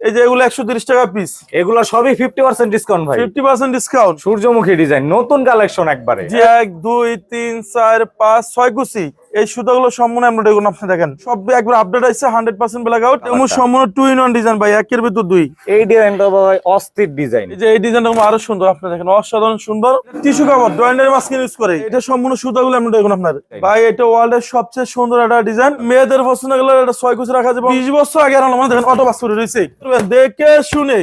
এই যে এগুলো একশো তিরিশ টাকা পিস এগুলো সবই ফিফটি পার্সেন্ট ডিসকাউন্ট ভাই। ফিফটি পার্সেন্ট ডিসকাউন্ট সূর্যমুখী ডিজাইন নতুন কালেকশন একবারে। এক দুই তিন চার পাঁচ ছয় কুচি। এই সুতাগুলো সম্পূর্ণ আমরা দেখুন আপনি দেখেন। সব একবার আপডেট আছে হান্ড্রেড পার্সেন্ট ব্ল্যাক আউট এবং আচ্ছা। সম্পূর্ণ টু ইন ওয়ান ডিজাইন ভাই একের ভিতর দুই। এই ডিজাইনটা ভাই অস্থির ডিজাইন এই যে এই ডিজাইনটা আরও সুন্দর আপনি দেখেন অসাধারণ সুন্দর। টিস্যু কাপড় ড্রয়েন্ডের মাস্কিন ইউজ করে। এটা সম্পূর্ণ সুতাগুলো আমরা দেখুন আপনার। ভাই এটা ওয়ার্ল্ড এর সবচেয়ে সুন্দর একটা ডিজাইন মেয়েদের পছন্দ গেলে এটা ছয় কুচি রাখা যাবে। বিশ বছর আগে আমাদের দেখেন অটো বাস করে রয়েছে। দেখে শুনে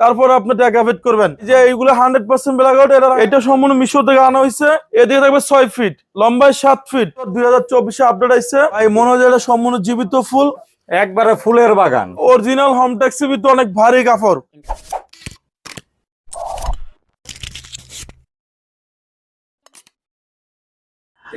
তারপর আপনি টাকা ভেট করবেন। যে এইগুলো হান্ড্রেড পার্সেন্ট ব্ল্যাক আউট এটা এটা সম্পূর্ণ মিশো থেকে আনা হয়েছে এদিকে থাকবে ছয় ফিট লম্বায় সাত ফিট দুই হাজার চব্বিশে আপডেট আসছে এই মনে হয় এটা সম্পূর্ণ জীবিত ফুল। একবারে ফুলের বাগান। অরিজিনাল হোম ট্যাক্সি অনেক ভারী কাপড়।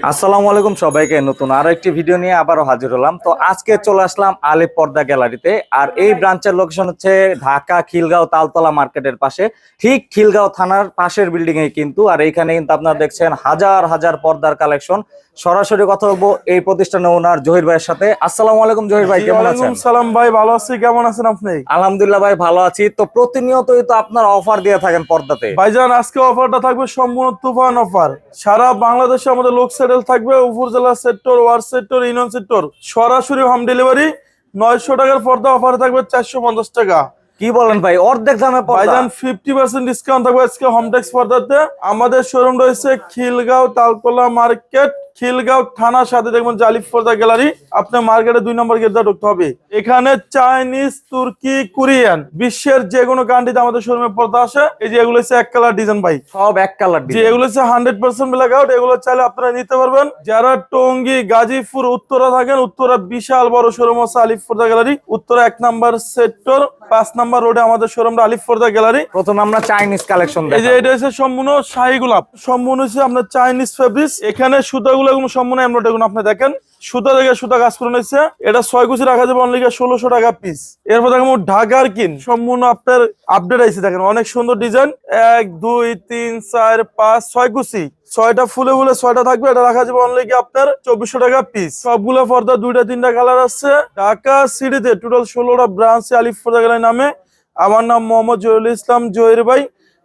আসসালামু আলাইকুম সবাইকে, নতুন আরও একটি ভিডিও নিয়ে আবারও হাজির হলাম। তো আজকে চলে আসলাম আলিপ পর্দা গ্যালারিতে, আর এই ব্রাঞ্চের লোকেশন হচ্ছে ঢাকা খিলগাঁও তালতলা মার্কেটের পাশে। ঠিক খিলগাঁও থানার পাশের বিল্ডিং এ কিন্তু, আর এইখানে কিন্তু আপনারা দেখছেন হাজার হাজার পর্দার কালেকশন সরাসরি কথা বলব এই প্রতিষ্ঠানের ওনার জহির ভাইয়ের সাথে। আসসালামু আলাইকুম জহির ভাই কেমন আছেন? সালাম ভাই ভালো আছি কেমন আছেন আপনি? আলহামদুলিল্লাহ ভাই ভালো আছি। তো প্রতিনিয়তই তো আপনার অফার দিয়ে থাকেন পর্দাতে। ভাইজান আজকে অফারটা থাকবে সম্পূর্ণ তুফান অফার। সারা বাংলাদেশে আমাদের লোক সেটেল থাকবে উপজেলা sector ward sector union sector সরাসরি হোম ডেলিভারি নয়শো টাকার পর্দা অফার থাকবে চারশো পঞ্চাশ টাকা। কি বলেন ভাই অর্ধেক দামে পর্দা। ভাইজান ফিফটি পার্সেন্ট ডিসকাউন্ট থাকবে আজকে হোম ট্যাক্স পর্দাতে। আমাদের শোরুম রয়েছে খিলগাঁও তালতলা মার্কেট খিলগাঁও থানার সাথে দেখবেন জালিফ পর্দা গ্যালারি আপনার মার্কেটে দুই নম্বর গেট ঢুকতে হবে। এখানে চাইনিজ তুর্কি কোরিয়ান বিশ্বের যে কোনো কান্ট্রিতে আমাদের শোরুমে পর্দা আসে। এই যে এগুলো হচ্ছে এক কালার ডিজাইন ভাই। সব এক কালার যে এগুলো হচ্ছে হান্ড্রেড পার্সেন্ট ব্ল্যাক আউট এগুলো চাইলে আপনারা নিতে পারবেন। যারা টঙ্গি গাজীপুর উত্তরা থাকেন উত্তরা বিশাল বড় শোরুম আছে আলিফ ফোর্দা গ্যালারি। উত্তরা এক নাম্বার সেক্টর পাঁচ নাম্বার রোডে আমাদের শোরুমটা আলিফ ফোর্দা গ্যালারি। প্রথম আমরা চাইনিজ কালেকশন এই যে এটা হচ্ছে সম্পূর্ণ শাহী গোলাপ। সম্পূর্ণ হচ্ছে আপনার চাইনিজ ফেব্রিক্স এখানে সুতাগুলো এগুলো সম্পূর্ণ এমব্রয়ডারি গুলো আপনি দেখেন। সুতা থেকে সুতা কাজ করে নিচ্ছে। এটা ছয় কুচি রাখা যাবে অনলি ষোলোশো টাকা পিস এরপর দেখেন ঢাকার কিন। সম্পূর্ণ আপনার আপডেট আইছে দেখেন। অনেক সুন্দর ডিজাইন এক, দুই, তিন, চার, পাঁচ, ছয় কুচি। ছয়টা ফুলে ফুলে ছয়টা থাকবে। এটা রাখা যাবে অনলি আপনার চব্বিশশো টাকা পিস সবগুলো পর্দা, দুইটা, তিনটা কালার আছে। ঢাকা সিটিতে টোটাল ষোলোটা ব্রাঞ্চ আলিফ পর্দা গেলের নামে। আমার নাম মোহাম্মদ জহিরুল ইসলাম জহির ভাই।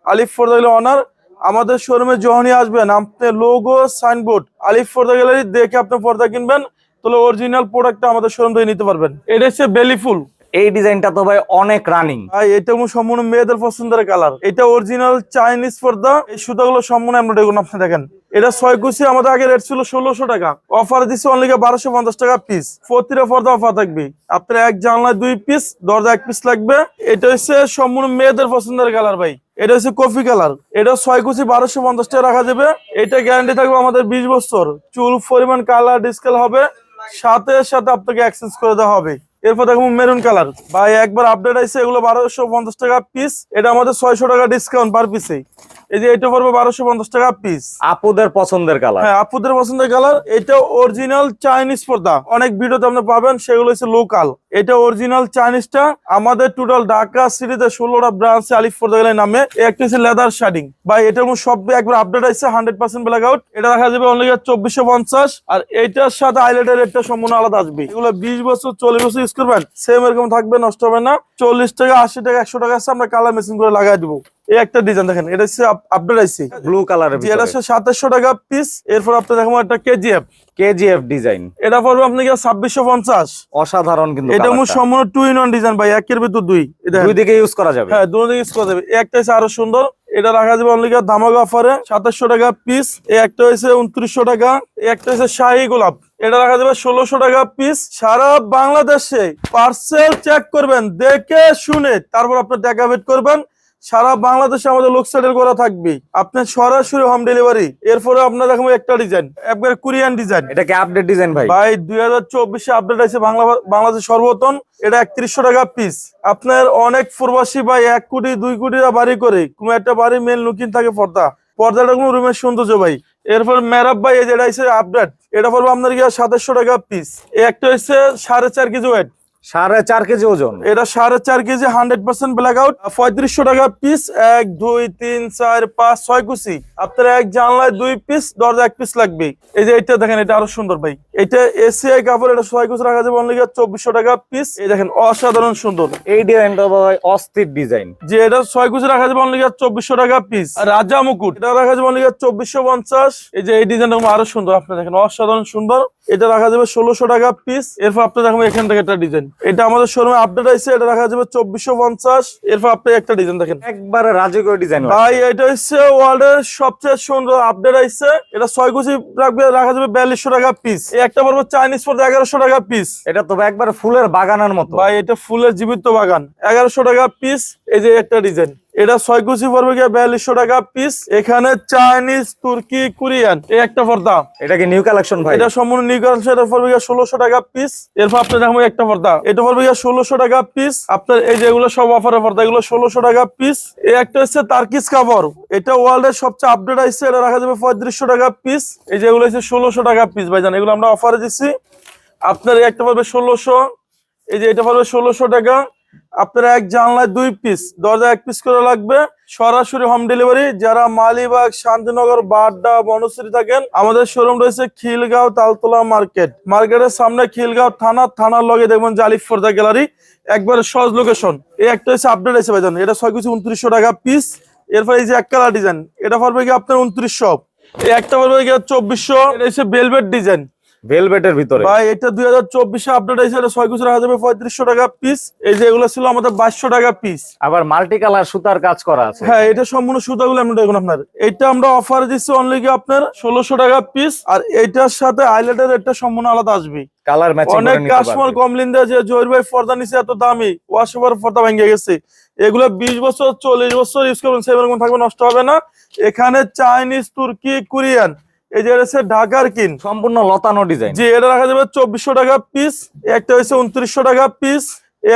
আলিফ ফোর্দা অনার আমাদের শোরুমে যখনই আসবেন আপনি লোগো সাইনবোর্ড আলিফ পর্দা গ্যালারি দেখে আপনি পর্দা কিনবেন, তাহলে অরিজিনাল প্রোডাক্টটা আমাদের শোরুম থেকে নিতে পারবেন। এটা হচ্ছে বেলি ফুল। এই ডিজাইনটা তো ভাই অনেক রানিং। এটা সম্পূর্ণ মেয়েদের পছন্দের কালার। এটা অরিজিনাল চাইনিজ পর্দা। এই সুতাগুলো সম্পূর্ণ আমরা আপনি দেখেন। এটা ছয় কুচি, আমাদের আগে রেট ছিল ষোলোশো টাকা। অফার দিচ্ছে অনলি বারোশো পঞ্চাশ টাকা পিস প্রতিটা পর্দা অফার থাকবে। আপনার এক জানলায় দুই পিস দরজা এক পিস লাগবে। এটা হচ্ছে সম্পূর্ণ মেয়েদের পছন্দের কালার ভাই। এটা হচ্ছে কফি কালার। এটা ছয় কুচি, বারোশো পঞ্চাশ টাকা রাখা যাবে। এটা গ্যারান্টি থাকবে আমাদের বিশ বছর। চুল, পরিমাণ কালার ডিসকাল হবে। সাথে সাথে আপনাকে এক্সচেঞ্জ করে দেওয়া হবে। এরপর দেখব মেরুন কালার ভাই একবার আপডেট আছে এগুলো বারোশো পঞ্চাশ টাকা পিস এটা আমাদের ছয়শো টাকা ডিসকাউন্ট পার পিসে এই। যে এটা পড়বে বারোশো পঞ্চাশ টাকা পিস আপুদের পছন্দের কালার হ্যাঁ আপুদের পছন্দের কালার এটা অরিজিনাল চাইনিজ পর্দা। অনেক ভিডিওতে আপনি পাবেন সেগুলো হচ্ছে লোকাল এটা অরিজিনাল চাইনিজটা আমাদের টোটাল ঢাকা সিটিতে ষোলোটা ব্রাঞ্চ আলিফ পর্দা গেলে নামে। একটা হচ্ছে লেদার শাডিং বা এটার মধ্যে সব একবার আপডেট আছে হান্ড্রেড পার্সেন্ট ব্ল্যাক আউট এটা রাখা যাবে অনলি চব্বিশশো পঞ্চাশ। আর এটার সাথে আইলেটের রেটটা সম্পূর্ণ আলাদা আসবে। এগুলো বিশ বছর চল্লিশ বছর করবেন সেম এরকম থাকবে, নষ্ট হবে না। চল্লিশ টাকা, আশি টাকা, একশো টাকা আমরা কালার মেশিন করে লাগাই দিব। এই একটা ডিজাইন দেখেন এটা হচ্ছে আপডেট আছে ব্লু কালারের এটা হচ্ছে সাতাশশো টাকা পিস এরপর আপনি দেখব একটা কেজিএফ কেজিএফ ডিজাইন এটা পড়বে আপনাকে ছাব্বিশশো পঞ্চাশ। অসাধারণ কিন্তু এটা মোট সম্পূর্ণ টু ইন ওয়ান ডিজাইন ভাই একের ভিতর দুই। এটা দুই দিকে ইউজ করা যাবে। হ্যাঁ দুটো ইউজ করা যাবে। একটা হচ্ছে আরও সুন্দর। এটা রাখা যাবে অনলি ধামাকা অফারে সাতাশশো টাকা পিস এই একটা হয়েছে উনত্রিশশো টাকা। একটা হচ্ছে শাহী গোলাপ। এটা রাখা যাবে ষোলোশো টাকা পিস সারা বাংলাদেশে পার্সেল চেক করবেন দেখে শুনে তারপর আপনার টাকা বেট করবেন। সারা বাংলাদেশে আমাদের লোক সেটেল করা থাকবে। আপনার সরাসরি হোম ডেলিভারি এরপরে আপনার দেখব একটা ডিজাইন একবার কোরিয়ান ডিজাইন এটা কি আপডেট ডিজাইন ভাই? ভাই দুই হাজার চব্বিশে আপডেট আছে বাংলা বাংলাদেশ সর্বতন এটা একত্রিশশো টাকা পিস আপনার অনেক প্রবাসী ভাই এক কোটি দুই কোটি বাড়ি করে কোনো একটা বাড়ি মেল লুকিং থাকে পর্দা। পর্দাটা কোনো রুমের সৌন্দর্য ভাই। এরপর মেরাব ভাই যেটা হচ্ছে আপডেট এটা পড়বে আপনার গিয়ে সাতাশশো টাকা পিস একটা হচ্ছে সাড়ে চার কেজি ওয়েট সাড়ে চার কেজি ওজন। এটা সাড়ে চার KG hundred percent blackout পঁয়ত্রিশশো টাকা পিস এক দুই তিন চার পাঁচ ছয় কুচি। আপনার এক জানলায় দুই পিস দরজা এক পিস লাগবে। এই যে এটা দেখেন এটা আরও সুন্দর ভাই। এটা এসিআই কাপড় এটা ছয় কুচি রাখা যাবে অনলি চব্বিশশো টাকা পিস এই দেখেন অসাধারণ সুন্দর। এই ডিজাইনটা ভাই অস্থির ডিজাইন। যে এটা ছয় কুচি রাখা যাবে অনলি চব্বিশশো টাকা পিস রাজা মুকুট এটা রাখা যাবে অনলি চব্বিশশো পঞ্চাশ। এই যে এই ডিজাইনটা আরও সুন্দর আপনি দেখেন অসাধারণ সুন্দর। এটা রাখা যাবে ষোলোশো টাকা পিস এরপর আপনি দেখেন এখান থেকে একটা ডিজাইন। এটা আমাদের শোরুমে আপডেট আছে এটা রাখা যাবে চব্বিশশো পঞ্চাশ। এরপর আপনি একটা ডিজাইন দেখেন। একবারে রাজকীয় ডিজাইন ভাই এটা হচ্ছে ওয়ার্ল্ড এর সবচেয়ে সুন্দর আপডেট আইছে এটা ছয় কুচি রাখবে রাখা যাবে বিয়াল্লিশশো টাকা পিস একটা পড়বে চাইনিজ পড়বে এগারোশো টাকা পিস এটা তো একবারে ফুলের বাগানের মতো। ভাই এটা ফুলের জীবিত বাগান এগারোশো টাকা পিস এই যে একটা ডিজাইন এটা ছয় কুচি পড়বে গিয়ে বিয়াল্লিশশো টাকা পিস এখানে চাইনিজ তুর্কি কোরিয়ান এই একটা পর্দা। এটা কি নিউ কালেকশন ভাই? এটা সম্পূর্ণ নিউ কালেকশন এটা পড়বে গিয়ে ষোলোশো টাকা পিস এরপর আপনার দেখব একটা পর্দা। এটা পড়বে গিয়ে ষোলোশো টাকা পিস আপনার এই যে এগুলো সব অফারের পর্দা এগুলো ষোলোশো টাকা পিস এই একটা হচ্ছে তার্কিস কাপড় এটা ওয়ার্ল্ড এর সবচেয়ে আপডেট আসছে এটা রাখা যাবে পঁয়ত্রিশশো টাকা পিস এই যে এগুলো হচ্ছে ষোলোশো টাকা পিস ভাই জান এগুলো আমরা অফারে দিচ্ছি আপনার এই একটা পড়বে ষোলোশো। এই যে এটা পড়বে ষোলোশো টাকা। আপনার এক জানলায় দুই পিস দরজা এক পিস করে লাগবে। সরাসরি হোম ডেলিভারি যারা মালিবাগ, শান্তিনগর, বাড্ডা, বনশ্রী থাকেন, আমাদের শোরুম রয়েছে খিলগাঁও তালতলা মার্কেট। মার্কেটের সামনে খিলগাঁও থানা, থানার লগে দেখবেন জালিফ ফোর্দা গ্যালারি। একবারে সহজ লোকেশন এই একটা হচ্ছে আপডেট আছে ভাইজান, এটা ছয় কিছু উনত্রিশশো টাকা পিস এরপর এই যে এক কালার ডিজাইন এটা পড়বে কি আপনার উনত্রিশশো। এই একটা পড়বে কি চব্বিশশো, এটা হচ্ছে বেলভেট ডিজাইন ভেলভেটের ভিতরে। ভাই এটা দুই হাজার চব্বিশে আপডেট হয়েছে এটা ছয় কুচি রাখা যাবে পঁয়ত্রিশশো টাকা পিস এই যে এগুলো ছিল আমাদের বাইশশো টাকা পিস আবার মাল্টি কালার সুতার কাজ করা আছে। হ্যাঁ এটা সম্পূর্ণ সুতাগুলো আমরা দেখুন আপনার। এটা আমরা অফার দিচ্ছি অনলি কি আপনার ষোলোশো টাকা পিস আর এটার সাথে আইলেটের রেটটা সম্পূর্ণ আলাদা আসবে। কালার ম্যাচিং অনেক কাস্টমার কমপ্লেন দেয় যে জহির ভাই পর্দা নিচে এত দামি। ওয়াশ ওভার পর্দা ভেঙে গেছে। এগুলো বিশ বছর চল্লিশ বছর ইউজ করবেন সেরকম থাকবে নষ্ট হবে না। এখানে চাইনিজ তুর্কি কোরিয়ান এই যে হচ্ছে ঢাকার কিন সম্পূর্ণ লতানো ডিজাইন যে এটা রাখা যাবে চব্বিশশো টাকা পিস একটা হয়েছে উনত্রিশশো টাকা পিস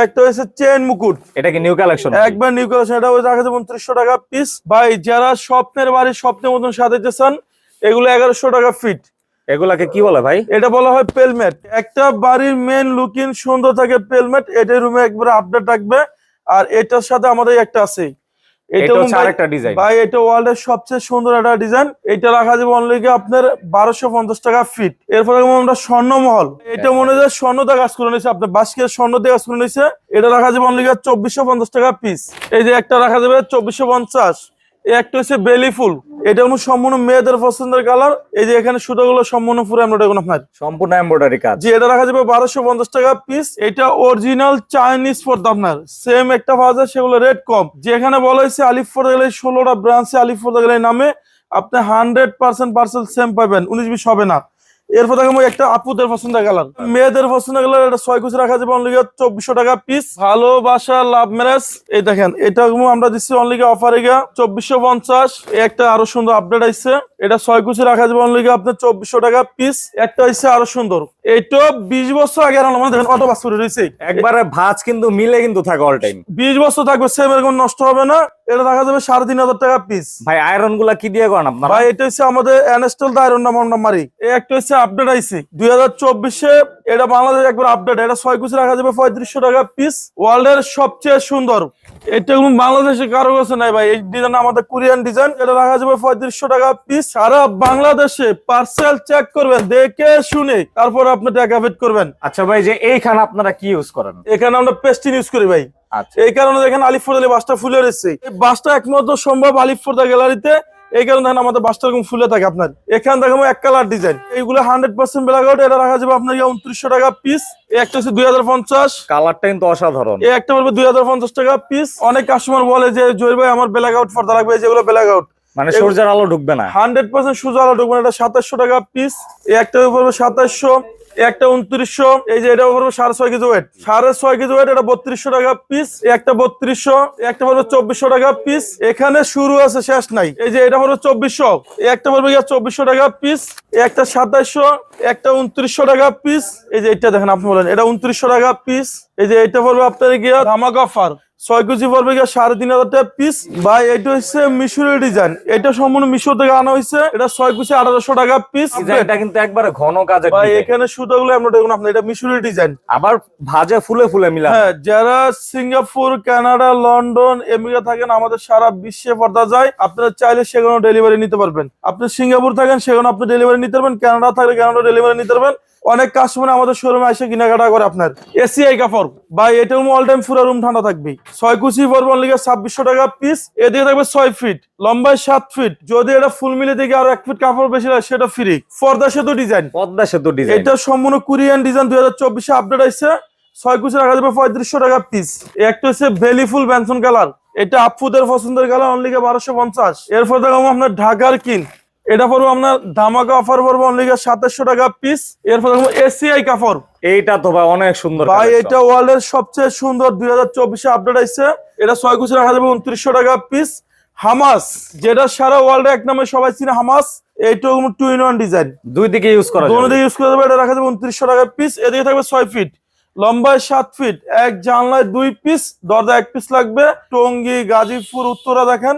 একটা হয়েছে চেন মুকুট। এটা কি নিউ কালেকশন একবার নিউ কালেকশন এটা রাখা যাবে উনত্রিশশো টাকা পিস ভাই যারা স্বপ্নের বাড়ি স্বপ্নের মতন সাজাইতে চান এগুলো এগারোশো টাকা ফিট এগুলাকে কি বলে ভাই? এটা বলা হয় পেলমেট একটা বাড়ির মেন লুকিং সুন্দর থাকে পেলমেট এটা রুমে একবার আপডেট রাখবে। আর এটার সাথে আমাদের একটা আছে। এটা হচ্ছে ভাই- আরেকটা ডিজাইন ভাই এটা ওয়ার্ল্ড এর সবচেয়ে সুন্দর একটা ডিজাইন এটা রাখা যাবে অনলি আপনার বারোশো পঞ্চাশ টাকা ফিট এরপরে আমরা স্বর্ণমহল এটা মনে হয় কাজ করে আপনার বাসকের কাজ করে এটা রাখা যাবে অনলি টাকা পিস এই যে একটা রাখা যাবে চব্বিশশো পঞ্চাশ। এই একটা হচ্ছে বেলি ফুল। এটা কোনো সম্পূর্ণ মেয়েদের পছন্দের কালার। এই যে এখানে সুতাগুলো সম্পূর্ণ পুরো এমব্রয়ডারি আপনার। সম্পূর্ণ এমব্রয়ডারি কাজ। জি এটা রাখা যাবে বারোশো পঞ্চাশ টাকা পিস এটা অরিজিনাল চাইনিজ পর্দা আপনার। সেম একটা পাওয়া যায় সেগুলো রেট কম। যে এখানে বলা হয়েছে আলিফ পর্দা গেলে ষোলোটা ব্রাঞ্চে আলিফ পর্দা গেলে নামে। আপনি হান্ড্রেড পার্সেন্ট পার্সেল সেম পাবেন। উনিশ বিশ হবে না। এরপর দেখো একটা আপুদের পছন্দের কালার। মেয়েদের পছন্দের কালার এটা ছয় কুচি রাখা যাবে অনলি চব্বিশশো টাকা পিস ভালোবাসা লাভ ম্যারেজ এই দেখেন এটা আমরা দিচ্ছি অনলি অফারে গিয়া চব্বিশশো পঞ্চাশ। একটা আরও সুন্দর আপডেট আসছে এটা ছয় কুচি রাখা যাবে অনলি আপনার চব্বিশশো টাকা পিস একটা হচ্ছে আরও সুন্দর। এইটা বিশ বছর আগে আমাদের দেখেন অটো বাস করে রয়েছে। একবারে ভাঁজ কিন্তু মিলে কিন্তু থাকে অল টাইম বিশ বছর থাকবে সেম এরকম নষ্ট হবে না। এটা রাখা যাবে সাড়ে তিন হাজার টাকা পিস ভাই আয়রনগুলা কি দিয়ে করেন আপনারা? ভাই এটা হচ্ছে আমাদের অ্যানেস্টল দায়রন নাম আমরা মারি। এই একটা হচ্ছে আপডেট আইসি দুই হাজার চব্বিশে এটা বাংলাদেশ একবার আপডেট এটা ছয় কুচি রাখা যাবে পঁয়ত্রিশশো টাকা পিস ওয়ার্ল্ড এর সবচেয়ে সুন্দর। এটা কোনো বাংলাদেশে কারও কাছে নাই ভাই। এই ডিজাইন আমাদের কোরিয়ান ডিজাইন এটা রাখা যাবে পঁয়ত্রিশশো টাকা পিস সারা বাংলাদেশে পার্সেল চেক করবেন দেখে শুনে তারপর আপনি টাকা পেড করবেন। আচ্ছা ভাই যে এইখানে আপনারা কি ইউজ করেন? এখানে আমরা পেস্টিন ইউজ করি ভাই। এই কারণে দেখেন আলিফুর বাসটা ফুলে রয়েছে। এই বাসটা একমাত্র সম্ভব আলিফুরদা গ্যালারিতে। এই কারণে দেখেন আমাদের বাসটা এরকম ফুলে থাকে আপনার। এখানে দেখো এক কালার ডিজাইন। এইগুলো হান্ড্রেড পার্সেন্ট ব্ল্যাক আউট এটা রাখা যাবে আপনার উনত্রিশশো টাকা পিস এই একটা হচ্ছে দুই হাজার পঞ্চাশ। কালারটা কিন্তু অসাধারণ। এই একটা বলবে দুই হাজার পঞ্চাশ টাকা পিস অনেক কাস্টমার বলে যে জয় ভাই আমার ব্ল্যাক আউট পর্দা লাগবে। যেগুলো ব্ল্যাক আউট মানে সূর্যের আলো ঢুকবে না। হান্ড্রেড পার্সেন্ট আলো ঢুকবে না, এটা সাতাশশো টাকা পিস এই একটা পড়বে সাতাশশো। একটা উনত্রিশশো, এই যে এটা পড়বে সাড়ে ছয় কেজি ওয়েট সাড়ে ছয় কেজি ওয়েট এটা বত্রিশশো টাকা পিস একটা বত্রিশশো একটা পড়বে চব্বিশশো টাকা পিস এখানে শুরু আছে, শেষ নাই। এই যে এটা পড়বে চব্বিশশো একটা পড়বে গিয়ে চব্বিশশো টাকা পিস একটা সাতাশশো একটা উনত্রিশশো টাকা পিস এই যে এটা দেখেন আপনি বলেন, এটা উনত্রিশশো টাকা পিস এই যে এটা পড়বে আপনার গিয়া ধামাক অফার ছয় কেজি পড়বে গিয়ে সাড়ে তিন হাজার টাকা পিস ভাই এটা হচ্ছে মিশরের ডিজাইন এটা সম্পূর্ণ মিশর থেকে আনা হয়েছে। এটা ছয় কেজি আঠারোশো টাকা পিস ডিজাইনটা কিন্তু একবারে ঘন কাজের ভাই। এখানে সুতাগুলো আমরা দেখুন আপনার এটা মিশরের ডিজাইন আবার ভাজে ফুলে ফুলে মিলা হ্যাঁ যারা সিঙ্গাপুর কানাডা লন্ডন আমেরিকা থাকেন আমাদের সারা বিশ্বে পর্দা যায় আপনারা চাইলে সেখানে ডেলিভারি নিতে পারবেন। আপনি সিঙ্গাপুর থাকেন সেখানে আপনি ডেলিভারি নিতে পারবেন। কানাডা থাকলে কানাডা ডেলিভারি নিতে পারবেন। অনেক কাস্টমার আমাদের শোরুমে এসে কেনাকাটা করে আপনার। এসিআই কাপড় বা এটা অল টাইম পুরো রুম ঠান্ডা থাকবে ছয় কুচি পড়বে লিগে ছাব্বিশশো টাকা পিস এদিকে থাকবে ছয় ফিট লম্বায় সাত ফিট যদি এটা ফুল মিলে থেকে আরও এক ফিট কাপড় বেশি লাগে সেটা ফ্রি পর্দা সেতু ডিজাইন পদ্মা সেতু ডিজাইন এটা সম্পূর্ণ কোরিয়ান ডিজাইন দুই হাজার চব্বিশে আপডেট আসছে ছয় কুচি রাখা যাবে পঁয়ত্রিশশো টাকা পিস একটা হচ্ছে বেলি ফুল ব্যানসন কালার এটা আপুদের পছন্দের কালার অনলিকে বারোশো পঞ্চাশ। এরপর দেখো আপনার ঢাকার কিন। এটা পড়ব আপনার ধামাকা অফার পড়ব অনলিকে সাতাশশো টাকা পিস এরপর দেখো এসিআই কাপড় এইটা তো ভাই অনেক সুন্দর ভাই এটা ওয়ার্ল্ড এর সবচেয়ে সুন্দর দুই হাজার চব্বিশে আপডেট আসছে এটা ছয় কুচি রাখা যাবে উনত্রিশশো টাকা পিস হামাস যেটা সারা ওয়ার্ল্ডে এক নামে সবাই চিনে হামাস এইটা টু ইন ওয়ান ডিজাইন দুই দিকে ইউজ করা যাবে। দিকে ইউজ করে দেবে এটা রাখা যাবে উনত্রিশশো টাকা পিস এদিকে থাকবে ছয় ফিট লম্বায় সাত ফিট এক জানলায় দুই পিস দরজা এক পিস লাগবে। টঙ্গী গাজীপুর উত্তরা দেখেন।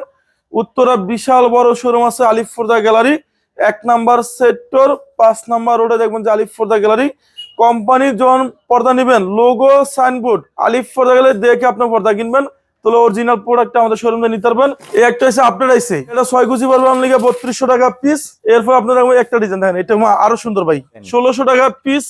উত্তরা বিশাল বড় শোরুম আছে আলিফুরদা গ্যালারি। এক নাম্বার সেক্টর পাঁচ নাম্বার রোডে দেখবেন যে আলিফুরদা গ্যালারি। কোম্পানির যখন পর্দা নেবেন লোগো সাইনবোর্ড আলিফুরদা গ্যালারি দেখে আপনার পর্দা কিনবেন। তাহলে অরিজিনাল প্রোডাক্ট আমাদের শোরুমে নিতে পারবেন। এই একটা হচ্ছে আপডেট আইছে এটা ছয় কুচি পারবেন লিগে বত্রিশশো টাকা পিস এরপর আপনার একটা ডিজাইন দেখেন এটা আরও সুন্দর ভাই। ষোলোশো টাকা পিস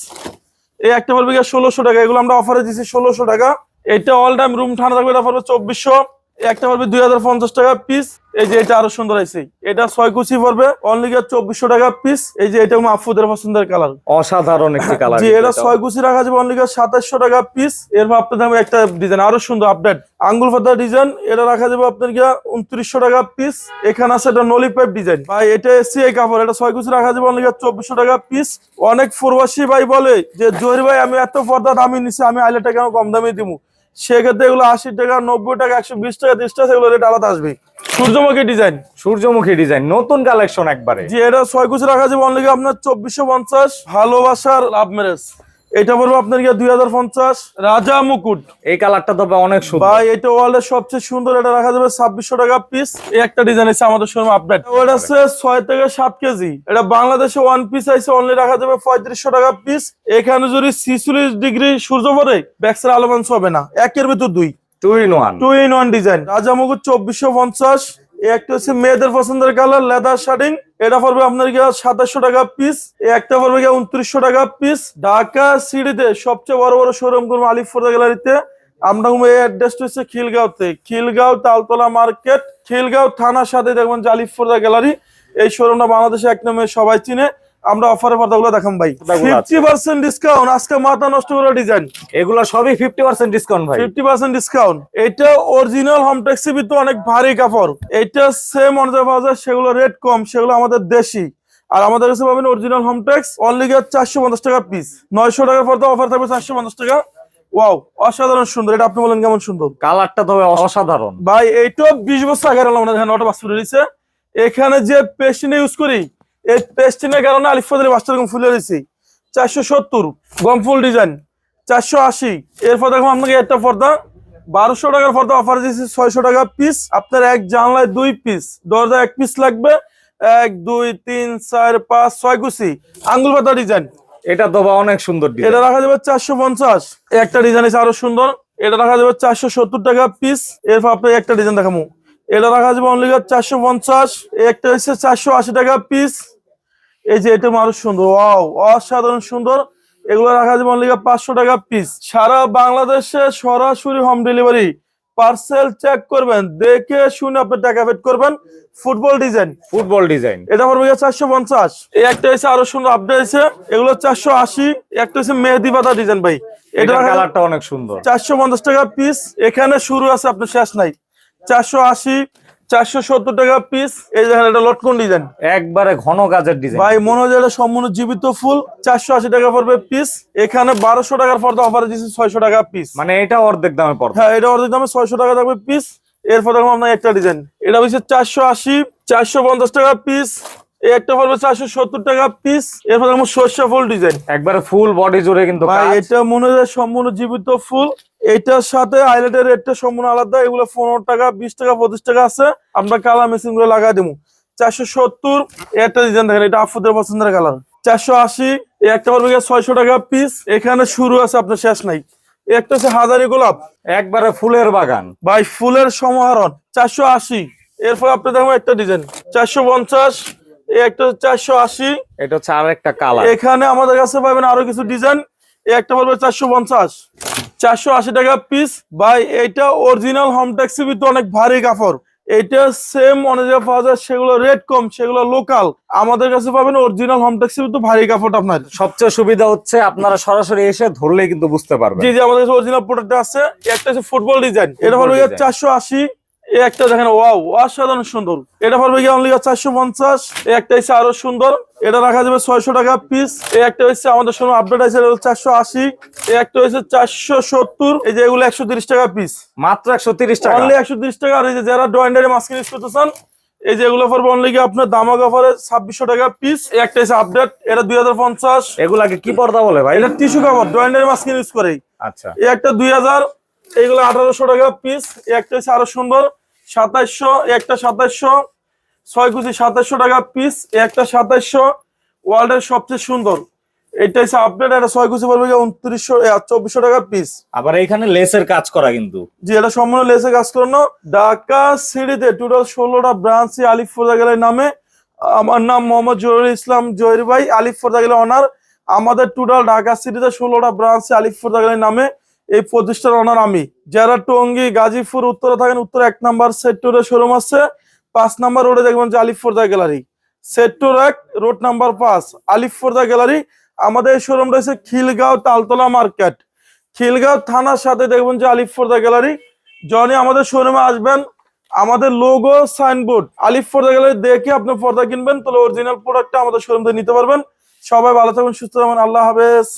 এই একটা গিয়ে ষোলোশো টাকা এগুলো আমরা অফারে দিচ্ছি ষোলোশো টাকা। এটা অল টাইম রুম ঠান্ডা থাকবে এটা পড়বে চব্বিশশো। একটা পড়বে দুই হাজার পঞ্চাশ টাকা পিস এই যে এটা আরও সুন্দর আছে এটা ছয় কুচি পড়বে অনলি চব্বিশশো টাকা পিস এই যে এটা মাহফুদের পছন্দের কালার অসাধারণ একটি কালার জি এটা ছয় কুচি রাখা যাবে অনলি সাতাশশো টাকা পিস এরপর একটা ডিজাইন আরও সুন্দর আপডেট আঙ্গুল ফাতা ডিজাইন এটা রাখা যাবে আপনার গিয়া উনত্রিশশো টাকা পিস এখানে আছে এটা নলি পাইপ ডিজাইন ভাই এটা এসি এই কাপড় এটা ছয় কুচি রাখা যাবে অনলি চব্বিশশো টাকা পিস অনেক প্রবাসী ভাই বলে যে জহির ভাই আমি এত পর্দা দামি নিছি আমি আইলেটা কেন কম দামে দিব সেক্ষেত্রে এগুলো আশি টাকা নব্বই টাকা একশো বিশ টাকা তিরিশ টাকা সেগুলো রেট আলাদা আসবে। সূর্যমুখী ডিজাইন। সূর্যমুখী ডিজাইন নতুন কালেকশন একবারে। যে এটা ছয় কুচি রাখা যাবে অনলি আপনার চব্বিশশো পঞ্চাশ। ভালোবাসার লাভ ম্যারেজ এটা পড়বে আপনার গিয়ে দুই হাজার পঞ্চাশ। রাজা মুকুট। এই কালারটা তো অনেক সুন্দর। ভাই এটা ওয়ার্ল্ডের সবচেয়ে সুন্দর এটা রাখা যাবে ছাব্বিশশো টাকা পিস এই একটা ডিজাইন আছে আমাদের শোরুম আপডেট ওটা আছে ছয় থেকে সাত কেজি। এটা বাংলাদেশে ওয়ান পিস আছে অনলি রাখা যাবে পঁয়ত্রিশশো টাকা পিস এখানে যদি ছিচল্লিশ ডিগ্রি সূর্য পড়ে ব্যাক্সের আলোমাংস হবে না। একের ভিতর দুই। Two in one two in one design রাজা মুকুট চব্বিশশো পঞ্চাশ। একটা হচ্ছে মেয়েদের পছন্দের কালার লেদার শার্টিং এটা পড়বে আপনার গিয়ে সাতাশশো টাকা পিস একটা পড়বে গিয়ে উনত্রিশশো টাকা পিস ঢাকা সিটিতে সবচেয়ে বড় বড় শোরুম করব আলিফুরদা গ্যালারিতে আমরা এই অ্যাড্রেসটা হচ্ছে খিলগাঁওতে। খিলগাঁও তালতলা মার্কেট খিলগাঁও থানার সাথে দেখবেন যে আলিফুরদা গ্যালারি এই শোরুমটা বাংলাদেশে এক নামে সবাই চিনে। আমরা অফারের পর্দাগুলো দেখাম ভাই। ফিফটি পার্সেন্ট ডিসকাউন্ট আজকে মাথা নষ্ট করে ডিজাইন এগুলো সবই ফিফটি পার্সেন্ট ডিসকাউন্ট ভাই। ফিফটি পার্সেন্ট ডিসকাউন্ট এটা অরিজিনাল হোম ট্যাক্সি তো অনেক ভারী কাপড়। এটা সেম পাওয়া যায় সেগুলো রেট কম সেগুলো আমাদের দেশি। আর আমাদের কাছে পাবেন অরিজিনাল হোম ট্যাক্স অনলি চারশো পঞ্চাশ টাকা পিস নয়শো টাকার পর অফার থাকবে চারশো পঞ্চাশ টাকা। ওয়াও অসাধারণ সুন্দর। এটা আপনি বলেন কেমন সুন্দর? কালারটা তো অসাধারণ। ভাই এইটা বিশ বছর আগে এখানে অটো বাস এখানে যে পেস্টিনে ইউজ করি এই পেস্টিনের কারণে আলিফাদের বাসটা এরকম ফুলে রয়েছে চারশো সত্তর গম ফুল ডিজাইন চারশো আশি। এরপর দেখো আপনাকে একটা পর্দা বারোশো টাকার পর্দা অফার দিয়েছি ছয়শো টাকা পিস আপনার এক জানলায় দুই পিস দরজা এক পিস লাগবে। এক দুই তিন চার পাঁচ ছয় কুচি। আঙ্গুল পাতা ডিজাইন এটা তো অনেক সুন্দর এটা রাখা যাবে চারশো পঞ্চাশ। একটা ডিজাইন আছে আরও সুন্দর। এটা রাখা যাবে চারশো সত্তর টাকা পিস এরপর আপনার একটা ডিজাইন দেখাবো। এটা রাখা যাবে অনলি চারশো পঞ্চাশ। একটা হচ্ছে চারশো আশি টাকা পিস এই যে এটা মানুষ সুন্দর ওয়াও অসাধারণ সুন্দর। এগুলো রাখা যাবে অনলি পাঁচশো টাকা পিস সারা বাংলাদেশে সরাসরি হোম ডেলিভারি পার্সেল চেক করবেন দেখে শুনে আপনি টাকা পেড করবেন। ফুটবল ডিজাইন ফুটবল ডিজাইন এটা পড়বে চারশো পঞ্চাশ। এই একটা হয়েছে আরও সুন্দর আপডেট হয়েছে। এগুলো চারশো আশি একটা হচ্ছে মেহেদি পাতা ডিজাইন ভাই। এটা এটা কালারটা অনেক সুন্দর। চারশো পঞ্চাশ টাকা পিস এখানে শুরু আছে আপনার শেষ নাই। চারশো আশি চারশো সত্তর টাকা পিস এই দেখেন এটা লটকন ডিজাইন একবারে ঘন কাজের ডিজাইন ভাই মনে হয় এটা সম্পূর্ণ জীবিত ফুল। চারশো আশি টাকা পড়বে পিস এখানে বারোশো টাকার পর্দা অফার দিচ্ছে ছয়শো টাকা পিস মানে এটা অর্ধেক দামে পড়বে হ্যাঁ এটা অর্ধেক দামে ছয়শো টাকা থাকবে পিস এরপর দেখো আপনার একটা ডিজাইন এটা হচ্ছে চারশো আশি চারশো পঞ্চাশ টাকা পিস এই একটা পড়বে চারশো সত্তর টাকা পিস এরপর দেখো সর্ষে ফুল ডিজাইন একবারে ফুল বডি জুড়ে কিন্তু ভাই এটা মনে হয় সম্পূর্ণ জীবিত ফুল। এইটার সাথে হাইলাইটের রেটটা সম্পূর্ণ আলাদা। এগুলো পনেরো টাকা বিশ টাকা পঁচিশ টাকা আছে। আমরা কালার মেশিনগুলো লাগাই দেবো চারশো সত্তর একটা ডিজাইন দেখেন এটা আফুদের পছন্দের কালার চারশো আশি একটা পড়বে ছয়শো টাকা পিস এখানে শুরু আছে আপনার শেষ নাই। একটা হচ্ছে হাজারি গোলাপ। একবারে ফুলের বাগান। ভাই ফুলের সমাহারণ। চারশো আশি। এরপর আপনি দেখো একটা ডিজাইন চারশো পঞ্চাশ একটা চারশো আশি। এটা হচ্ছে আর একটা কালার এখানে আমাদের কাছে পাবেন আরও কিছু ডিজাইন একটা পড়বে চারশো পঞ্চাশ। চারশো আশি টাকা পিস ভাই এটা অরিজিনাল হোম ট্যাক্সি ভিতরে অনেক ভারী কাপড়। এটা সেম অনেক জায়গায় পাওয়া যায় সেগুলো রেট কম সেগুলো লোকাল আমাদের কাছে পাবেন অরিজিনাল হোম ট্যাক্সি ভিতরে ভারী কাপড় আপনার। সবচেয়ে সুবিধা হচ্ছে আপনারা সরাসরি এসে ধরলে কিন্তু বুঝতে পারবেন। জি জি আমাদের কাছে অরিজিনাল প্রোডাক্ট আছে একটা হচ্ছে ফুটবল ডিজাইন এটা হলো চারশো আশি। একটা দেখেন ওয়াও অসাধারণ সুন্দর। এটা পড়বে গিয়ে অনলি চারশো পঞ্চাশ একটা হচ্ছে আরও সুন্দর। এটা রাখা যাবে ছয়শো টাকা পিস এই একটা হচ্ছে আমাদের সময় আপডেট আছে চারশো আশি এই একটা হচ্ছে চারশো সত্তর এই যে এগুলো একশো তিরিশ টাকা পিস মাত্র একশো তিরিশ টাকা। অনলি একশো তিরিশ টাকা আর এই যে যারা ডয়েন্ডারি মাস্কিন ইউজ করতে চান এই যে এগুলো পড়বে অনলি গিয়ে আপনার দামা কাপড়ে ছাব্বিশশো টাকা পিস একটা হচ্ছে আপডেট এটা দুই হাজার পঞ্চাশ। এগুলাকে কি পর্দা বলে ভাই? এটা টিস্যু কাপড় ডয়েন্ডারি মাস্কিন ইউজ করে আচ্ছা। এই একটা দুই হাজার এইগুলো আঠারোশো টাকা পিস একটা হচ্ছে আরও সুন্দর। সাতাইশশো এই একটা সাতাইশশো ছয় কুচি সাতাইশশো টাকা পিস একটা সাতাইশশো ওয়ার্ল্ডের সবচেয়ে সুন্দর। এটা হচ্ছে আপডেট এটা ছয় কুচি পড়বে উনত্রিশশো চব্বিশশো টাকা পিস আবার এখানে লেসের কাজ করা কিন্তু। জি এটা সম্পূর্ণ লেসের কাজ করানো। ঢাকা সিটিতে টোটাল ষোলোটা ব্রাঞ্চ আলিফ ফোরজাগেলের নামে। আমার নাম মোহাম্মদ জহির ইসলাম জহির ভাই আলিফ ফোরজাগেলের অনার আমাদের টোটাল ঢাকা সিটিতে ষোলোটা ব্রাঞ্চ আলিফ ফোরজাগেলের নামে। এই প্রতিষ্ঠান অনার আমি। যারা টঙ্গী, গাজীপুর, উত্তরে থাকেন, উত্তর এক নাম্বার সেক্টরে শোরুম আছে। পাঁচ নাম্বার রোডে দেখবেন যে আলিফ ফোরজা গ্যালারি সেক্টর এক রোড নাম্বার পাঁচ আলিফ ফোরজা গ্যালারি আমাদের এই শোরুম রয়েছে খিলগাঁও তালতলা মার্কেট খিলগাঁও থানার সাথে দেখবেন যে আলিফ ফোরদা গ্যালারি জনি আমাদের শোরুমে আসবেন, আমাদের লোগো সাইনবোর্ড আলিফ ফোরদা গ্যালারি দেখে আপনি পর্দা কিনবেন, তাহলে অরিজিনাল প্রোডাক্টটা আমাদের শোরুম থেকে নিতে পারবেন। সবাই ভালো থাকবেন সুস্থ থাকবেন আল্লাহ হাফেজ।